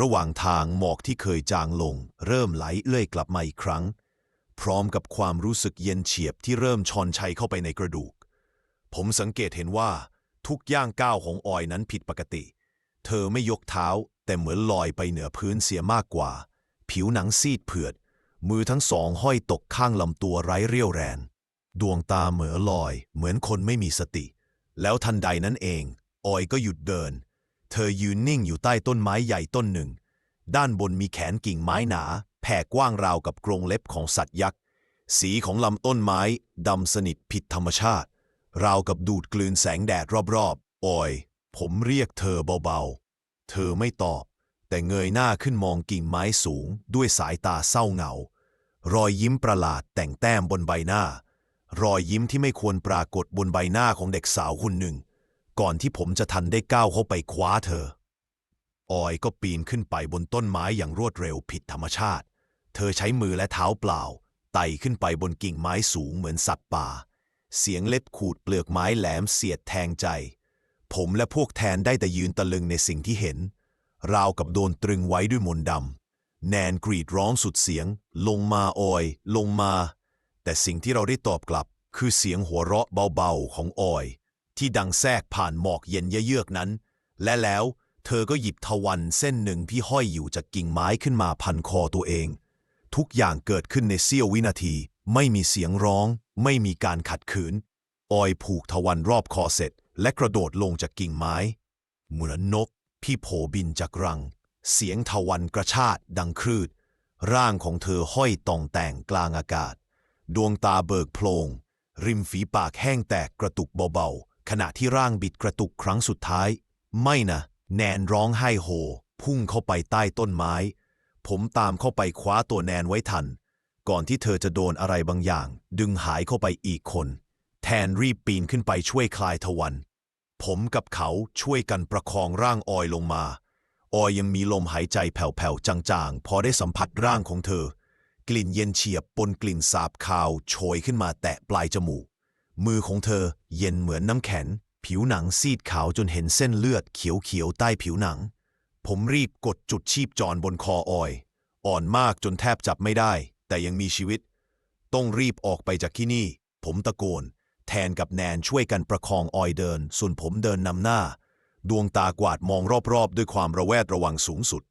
ระหว่างทางหมอกที่เคยจางลง เริ่มไหลเอื้อยกลับมาอีกครั้ง พร้อมกับความรู้สึกเย็นเฉียบที่เริ่มชอนชัยเข้าไปในกระดูก ผมสังเกตเห็นว่า ทุกย่างก้าวของออยนั้นผิดปกติ เธอไม่ยกเท้า แต่เหมือนลอยไปเหนือพื้นเสียมากกว่า ผิวหนังซีดเผือด มือทั้งสองห้อยตกข้างลำตัวไร้เรี่ยวแรงดวงตาเหมือลอย เหมือนคนไม่มีสติ แล้วทันใดนั้นเอง ออยก็หยุดเดิน เธอยืนนิ่งอยู่ใต้ต้นไม้ใหญ่ต้นหนึ่ง ด้านบนมีแขนกิ่งไม้หนา แผ่กว้างราวกับกรงเล็บของสัตว์ยักษ์ สีของลำต้นไม้ ดำสนิทผิดธรรมชาติ ราวกับดูดกลืนแสงแดดรอบๆออย ผมเรียกเธอเบาๆ เธอไม่ตอบ แต่เงยหน้าขึ้นมองกิ่งไม้สูง ด้วยสายตาเศร้าเหงา รอยยิ้มประหลาดแต่งแต้มบนใบหน้า รอยยิ้มที่ไม่ควรปรากฏบนใบหน้าของเด็กสาวคนหนึ่ง ก่อนที่ผมจะทันได้ก้าวเข้าไปคว้าเธอ ออยก็ปีนขึ้นไปบนต้นไม้อย่างรวดเร็วผิดธรรมชาติ เธอใช้มือและเท้าเปล่า ไต่ขึ้นไปบนกิ่งไม้สูงเหมือนสัตว์ป่า เสียงเล็บขูดเปลือกไม้แหลมเสียดแทงใจ ผมและพวกแทนได้แต่ยืนตะลึงในสิ่งที่เห็น ราวกับโดนตรึงไว้ด้วยมนต์ดำแนนกรีดร้องสุดเสียง ลงมาออย ลงมา แต่สิ่งที่เราได้ตอบกลับ คือเสียงหัวเราะเบาๆของออย ที่ดังแทรกผ่านหมอกเย็นเยือกนั้น และแล้วเธอก็หยิบทวันเส้นหนึ่งที่ห้อยอยู่จากกิ่งไม้ขึ้นมาพันคอตัวเอง ทุกอย่างเกิดขึ้นในเสี้ยววินาที ไม่มีเสียงร้อง ไม่มีการขัดขืน ออยผูกทวันรอบคอเสร็จ และกระโดดลงจากกิ่งไม้ เหมือนนกที่โผบินจากรัง เสียงทวันกระชากดังครืด ร่างของเธอห้อยต่องแต่งกลางอากาศ ดวงตาเบิกโพลงริมฝีปากแห้งแตกกระตุกเบาๆ ขณะที่ร่างบิดกระตุกครั้งสุดท้าย ไม่นะแนนร้องไห้โฮ พุ่งเข้าไปใต้ต้นไม้ ผมตามเข้าไปคว้าตัวแนนไว้ทัน ก่อนที่เธอจะโดนอะไรบางอย่าง ดึงหายเข้าไปอีกคน แทนรีบปีนขึ้นไปช่วยคลายทวัน ผมกับเขาช่วยกันประคองร่างออยลงมา ออยยังมีลมหายใจแผ่วๆจางๆ พอได้สัมผัสร่างของเธอ กลิ่นเย็นเฉียบปนกลิ่นสาบคาวโชยขึ้นมาแตะปลายจมูก มือของเธอเย็นเหมือนน้ำแข็ง ผิวหนังซีดขาวจนเห็นเส้นเลือดเขียวๆใต้ผิวหนัง ผมรีบกดจุดชีพจรบนคอออย อ่อนมากจนแทบจับไม่ได้ แต่ยังมีชีวิต ต้องรีบออกไปจากที่นี่ ผมตะโกน แทนกับแนนช่วยกันประคองออยเดิน ส่วนผมเดินนำหน้า ดวงตากวาดมองรอบๆ ด้วยความระแวดระวังสูงสุด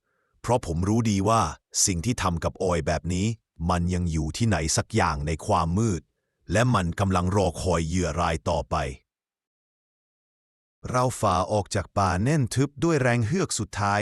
เพราะผมรู้ดีว่าสิ่งที่ทำกับออยแบบนี้ มันยังอยู่ที่ไหนสักอย่างในความมืด และมันกำลังรอคอยเหยื่อรายต่อไป เราฝ่าออกจากป่าแน่นทึบด้วยแรงเฮือกสุดท้าย